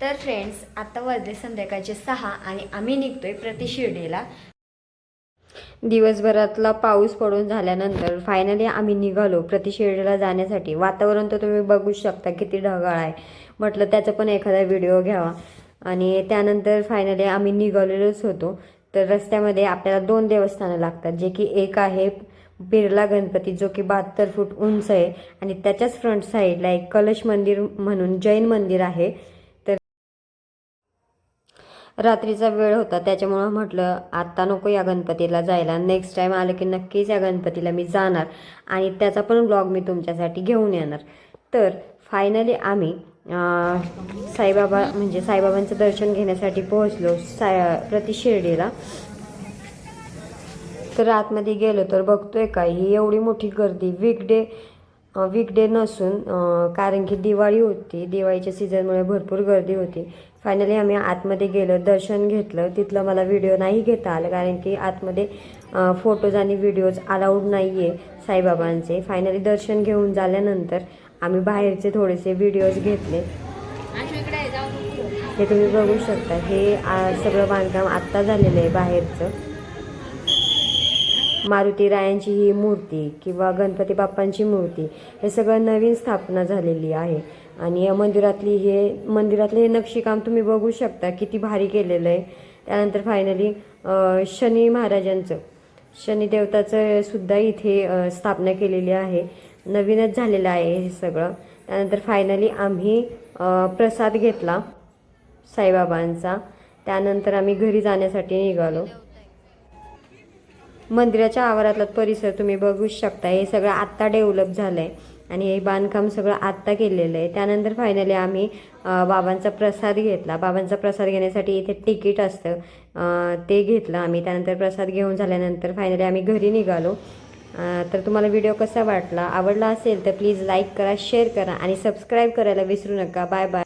तर फ्रेंड्स आता वाजले संध्याकाळचे सहा आणि आम्ही निघतोय प्रति शिर्डीला. दिवसभरातला पाऊस पडून झाल्यानंतर फायनली आम्ही निघालो प्रतिशिर्डीला जाण्यासाठी. वातावरण तर तुम्ही बघू शकता किती ढगाळ आहे. म्हटलं त्याचा पण एखादा व्हिडिओ घ्यावा. आणि त्यानंतर फायनली आम्ही निघालेलोच होतो. तर रस्त्यामध्ये आपल्याला दोन देवस्थानं लागतात जे की एक आहे बिर्ला गणपती जो की बहात्तर फूट उंच आहे. आणि त्याच्याच फ्रंट साईडला एक कलश मंदिर म्हणून जैन मंदिर आहे. रात्रीचा वेळ होता त्याच्यामुळं म्हटलं आत्ता नको या गणपतीला जायला. नेक्स्ट टाईम आलं की नक्कीच या गणपतीला मी जाणार आणि त्याचा पण ब्लॉग मी तुमच्यासाठी घेऊन येणार. तर फायनली आम्ही साईबाबा म्हणजे साईबाबांचं दर्शन घेण्यासाठी पोहोचलो साय प्रति शिर्डीला. तर आतमध्ये गेलो तर बघतोय काय ही एवढी मोठी गर्दी. वीकडे वीकडे नसून कारण की दिवाळी होती. दिवाळीच्या सीझनमुळे भरपूर गर्दी होती. फायनली आम्ही आतमध्ये गेलो दर्शन घेतलं. तिथलं मला व्हिडिओ नाही घेता आलं कारण की आतमध्ये फोटोज आणि व्हिडिओज अलाउड नाही आहे साईबाबांचे. फायनली दर्शन घेऊन झाल्यानंतर आम्ही बाहेरचे थोडेसे व्हिडिओज घेतले. हे तुम्ही बघू शकता. हे सगळं बांधकाम आत्ता झालेलं आहे बाहेरचं. मारुती रायांची ही मूर्ती किंवा गणपती बाप्पांची मूर्ती हे सगळं नवीन स्थापना झालेली आहे. आणि या मंदिरातली हे मंदिरातले हे नक्षीकाम तुम्ही बघू शकता किती भारी केलेलं आहे. त्यानंतर फायनली शनी महाराजांचं शनी देवताचं सुद्धा इथे स्थापना केलेली आहे. नवीनच झालेलं आहे हे सगळं. त्यानंतर फायनली आम्ही प्रसाद घेतला साईबाबांचा. त्यानंतर आम्ही घरी जाण्यासाठी निघालो. मंदिराच्या आवारातला परिसर तुम्ही बघू शकता. हे सगळं आत्ता डेव्हलप झालं आहे आणि हे बांधकाम सगळं आत्ता केलेलं आहे. त्यानंतर फायनली आम्ही बाबांचा प्रसाद घेतला. बाबांचा प्रसाद घेण्यासाठी इथे तिकीट असतं. ते घेतलं आम्ही. त्यानंतर प्रसाद घेऊन झाल्यानंतर फायनली आम्ही घरी निघालो. तर तुम्हाला व्हिडिओ कसा वाटला? आवडला असेल तर प्लीज लाईक करा शेअर करा आणि सबस्क्राईब करायला विसरू नका. Bye bye